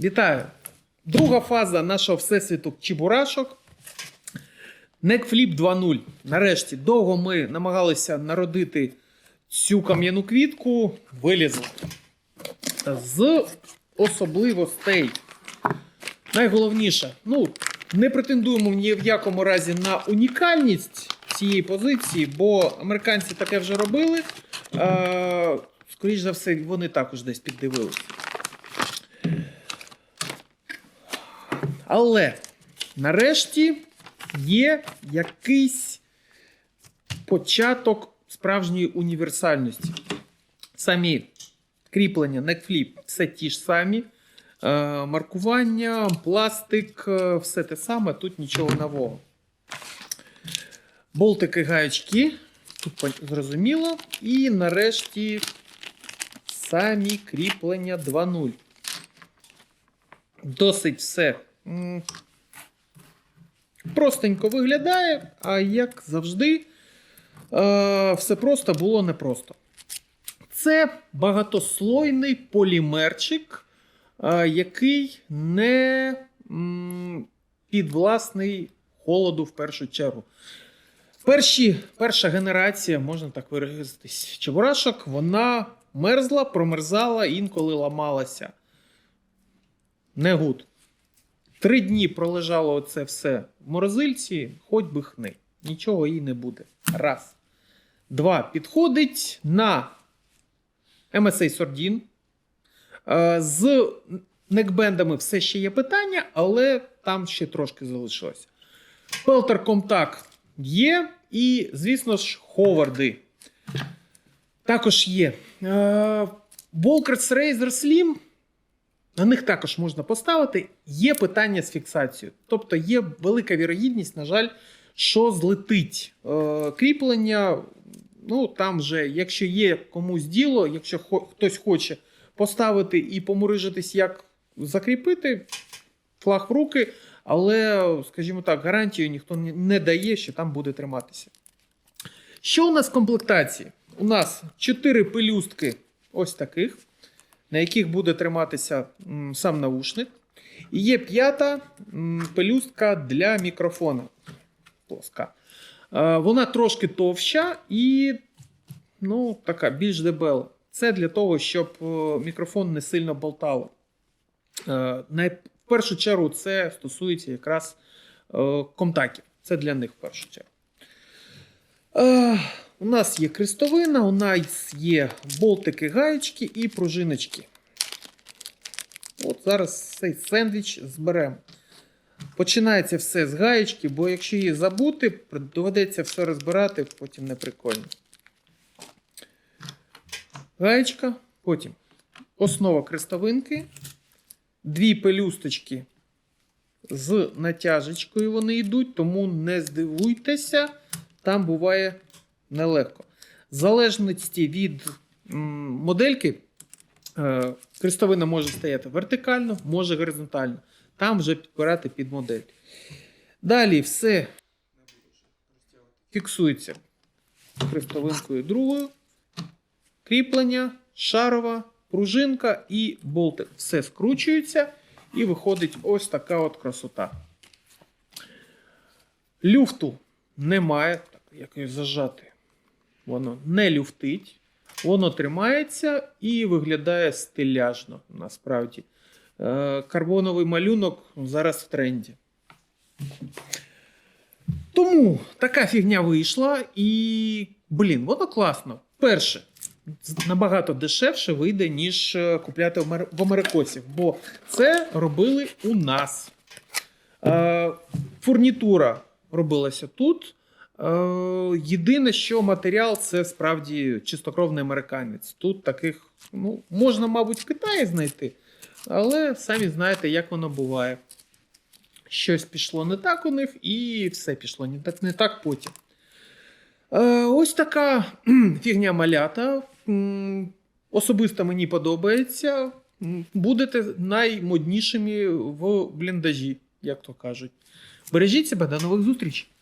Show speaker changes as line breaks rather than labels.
Вітаю! Друга фаза нашого всесвіту Чебурашок. Некфліп 2.0. Нарешті довго ми намагалися народити цю кам'яну квітку. Вилізла. З особливостей. Найголовніше, ну, не претендуємо ні в якому разі на унікальність цієї позиції, бо американці таке вже робили. Е, скоріш за все, вони також десь піддивилися. Але нарешті є якийсь початок справжньої універсальності. Самі кріплення, некфліп, все ті ж самі. Е, маркування, пластик, е, все те саме, тут нічого нового. Болтики гаячки, тут зрозуміло. І нарешті самі кріплення 2.0. Досить все простенько виглядає, а як завжди, е, все просто було непросто. Це багатослойний полімерчик, е, який не м, підвласний холоду в першу чергу. Перші, перша генерація, можна так виразитись, чебурашок, вона мерзла, промерзала, інколи ламалася. Не гуд. Три дні пролежало оце все в морозильці, хоч би хни. Нічого їй не буде. Раз. Два. Підходить на MSA Sordin. Е, З некбендами все ще є питання, але там ще трошки залишилося. Pelter Contact є, і, звісно ж, Ховарди. Також є. Razer Slim. На них також можна поставити. Є питання з фіксацією. Тобто є велика вірогідність, на жаль, що злетить е, кріплення. Ну, там вже, якщо є комусь діло, якщо хо- хтось хоче поставити і помурижитись, як закріпити, флаг в руки, але, скажімо так, гарантію ніхто не- дає, що там буде триматися. Що у нас в комплектації? У нас 4 пелюстки ось таких, на яких буде триматися сам наушник. І є п'ята пелюстка для мікрофона. Плоска. Е, Вона трошки товща і ну, така більш дебела. Це для того, щоб е, мікрофон не сильно болтало. Е, В першу чергу це стосується якраз контактів. Це для них в першу чергу. У нас є крестовина, у нас є болтики, гаєчки і пружиночки. От зараз цей сендвіч зберемо. Починається все з гаєчки, бо якщо її забути, доведеться все розбирати, потім не прикольно. Гаєчка, потім основа крестовинки, дві пелюсточки з натяжечкою вони йдуть, тому не здивуйтеся, там буває нелегко. В залежності від модельки, е, крестовина може стояти вертикально, може горизонтально. Там вже підбирати під модель. Далі все фіксується крестовинкою другою. Кріплення, шарова, пружинка і болтик. Все скручується і виходить ось така от красота. Люфту немає, так, як її зажати. Воно не люфтить, воно тримається і виглядає стиляжно насправді. Е, Карбоновий малюнок зараз в тренді. Тому така фігня вийшла, і, блін, воно класно. Перше, набагато дешевше вийде, ніж е, купляти в америкосів, бо це робили у нас. Е, Фурнітура робилася тут. Е, Єдине, що матеріал це справді чистокровний американець. Тут таких ну, можна, мабуть, в Китаї знайти, але самі знаєте, як воно буває. Щось пішло не так у них, і все пішло не так, не так потім. Е, ось така фігня малята. Особисто мені подобається. Будете наймоднішими в бліндажі, як то кажуть. Бережіть себе, до нових зустрічей!